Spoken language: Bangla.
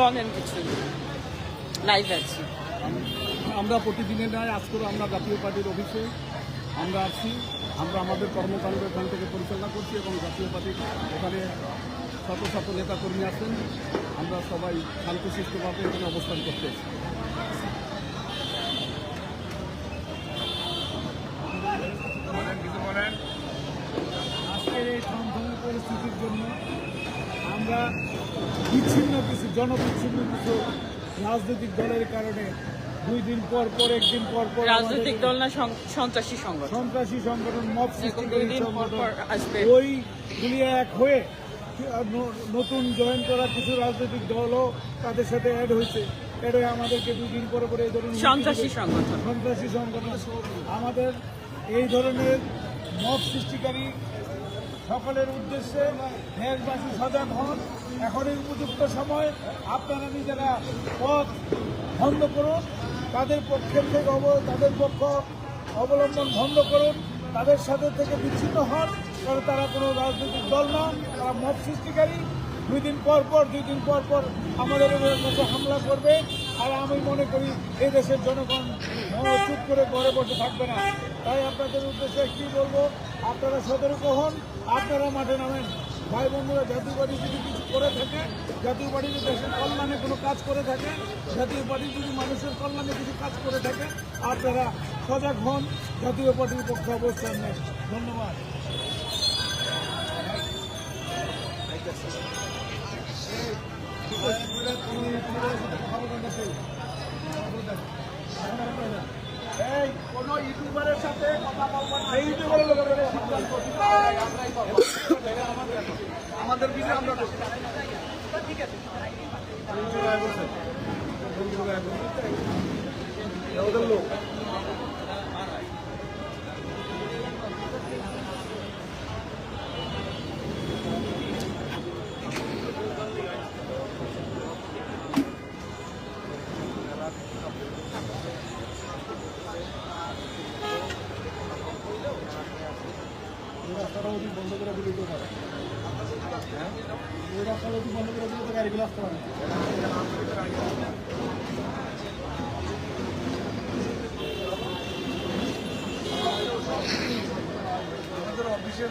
বলেন কিছু লাইভ আছে আমরা প্রতিদিনের ন্যায় আজকেও আমরা জাতীয় পার্টির অফিসে আমরা আছি, আমরা আমাদের কর্মকাণ্ড এখান থেকে পরিচালনা করছি এবং জাতীয় পার্টির এখানে শত শত নেতাকর্মী আছেন, আমরা সবাই শান্তিশিষ্টভাবে এখানে অবস্থান করতে আজকের এই পরিস্থিতির জন্য আমরা বিচ্ছিন্ন কিছু জনবিচ্ছিন্ন কিছু রাজনৈতিক দলের কারণে দুই দিন পর পর একদিন পর পর রাজনৈতিক দল না সন্ত্রাসী সংগঠন। সন্ত্রাসী সংগঠন মব সৃষ্টিকারী দিন পর সংগঠন পর আসবে। ওই গুলিয়ে এক হয়ে নতুন জয়েন করা কিছু রাজনৈতিক দলও তাদের সাথে অ্যাড হয়েছে। হয়ে আমাদেরকে দুই দিন পরে পরে এই ধরনের সন্ত্রাসী সংগঠন। সন্ত্রাসী সংগঠন। আমাদের এই ধরনের মত সৃষ্টিকারী সকলের উদ্দেশ্যে দেশবাসী সজাগ হন। এখনই উপযুক্ত সময়। আপনারা নিজেরা পথ বন্ধ করুন। তাদের পক্ষের থেকে অব- তাদের পক্ষ অবলম্বন বন্ধ করুন। তাদের সাথে থেকে বিচ্ছিন্ন হন। কারণ তারা কোনো রাজনৈতিক দল না। তারা মত সৃষ্টিকারী। দুই দিন পর পর দুই দিন পর পর আমাদের কাছে হামলা করবে। আর আমি মনে করি এই দেশের জনগণ চুপ করে ঘরে বসে থাকবে না। তাই আপনাদের উদ্দেশ্যে কি বলব, আপনারা সতর্ক হন, আপনারা মাঠে নামেন। ভাই বন্ধুরা জাতীয় পার্টি যদি কিছু করে থাকে জাতীয় পার্টি যদি দেশের কল্যাণে কোনো কাজ করে থাকে জাতীয় পার্টি যদি মানুষের কল্যাণে কিছু কাজ করে থাকে, আপনারা সজাগ হন। জাতীয় পার্টির পক্ষে অবস্থান নেন। ধন্যবাদ। এই কোন ইউটিউবারের সাথে কথা বলব না ইউটিউবারের লোকের সিদ্ধান্ত আমাদের বিষয়ে আমরা ঠিক আছে ওদের লোক রাস্তাটা ওদিক বন্ধ করে দিলে তো হ্যাঁ? ওই রাস্তাটা ওদিক বন্ধ করে দিলে তো গাড়িগুলো আসতে পারে অফিসের